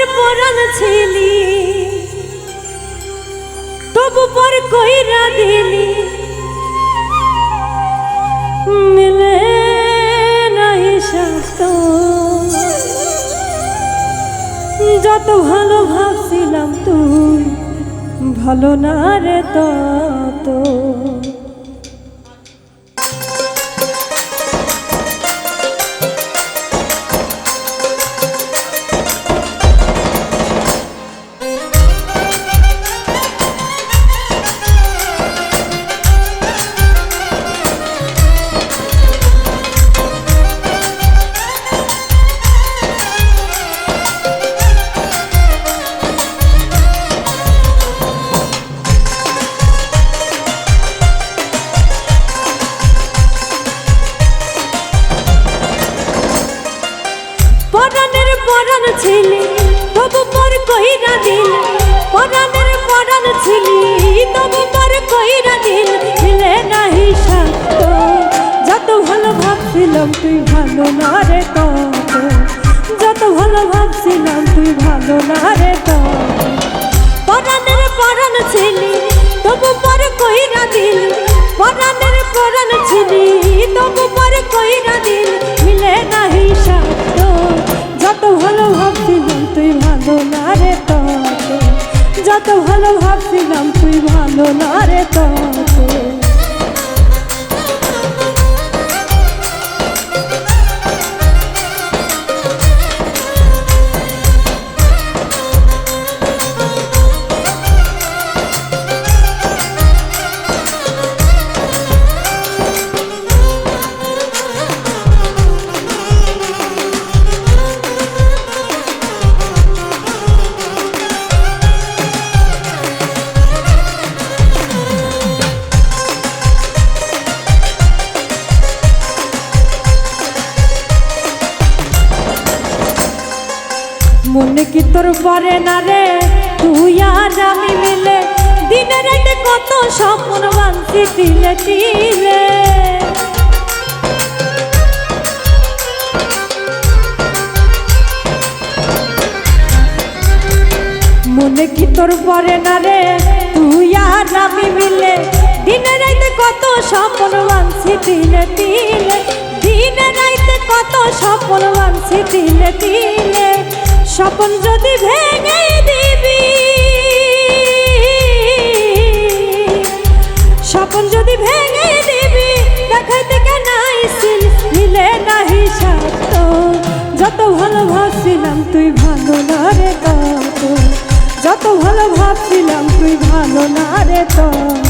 পরাণের পরাণ ছিলি। তবু পর কইরা দিলি, মিলে নাই স্বাস্থ্য। যত ভালো ভাবছিলাম তুই, ভালো না রে তত। ভাবছিলাম তুই ভালো না রে তত যত ভালো ভাবছিলাম তুই ভালো না রে তত পরাণের পরাণ ছিলি, তবু পর কইরা দিল। পরাণের পরাণ ছিলি, তবু পর কইরা দিল। মিলে নাহি সাথ যত ভালো ভাবছিলাম তুই ভালো না রে তত যত ভালো ভাবছিলাম তুই ভালো না রে তত পরে না রে, তুই আর আমি মিলে। দিনে রাতে কত স্বপ্ন বানছি তিলে তিলে মনে কি তোর পরে না রে, তুই আর আমি মিলে। দিনে রাতে কত স্বপ্ন বানছি তিলে তিলে দিনে রাতে কত স্বপ্ন বানছি তিলে তিলে স্বপন যদি ভেঙে দিবি। স্বপন যদি ভেঙে দিবি, দেখাইতে কেন আইসিল? মিলে নাহি সাথ যত ভালো ভাবছিলাম তুই ভালো না রে তত। যত ভালো ভাবছিলাম তুই ভালো না রে তত।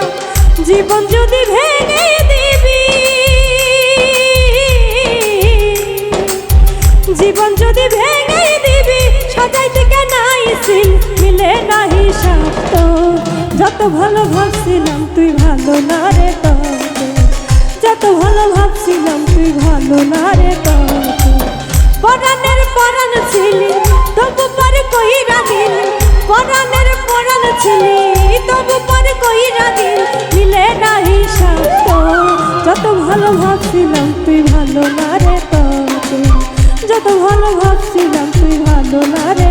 জীবন যদি ভেঙে দিবি, জীবন যদি ভেঙে দিবি সাজাইতে কেন আইসিল মিলে নাহি সাথ যত ভালো ভাবছিলাম তুই ভালো না রে তত যত ভালো ভাবছিলাম তুই ভালো না রে তত পরাণের পরাণ ছিলি, তবু পরে কইরা দিল। পরাণের পরাণ ছিলি, তবু পরে কইরা দিল। নাহি সাথ যত ভালো ভাবছিলাম তুই ভালো না রে তত যত ভালো ভাবছিলাম তুই ভালো না রে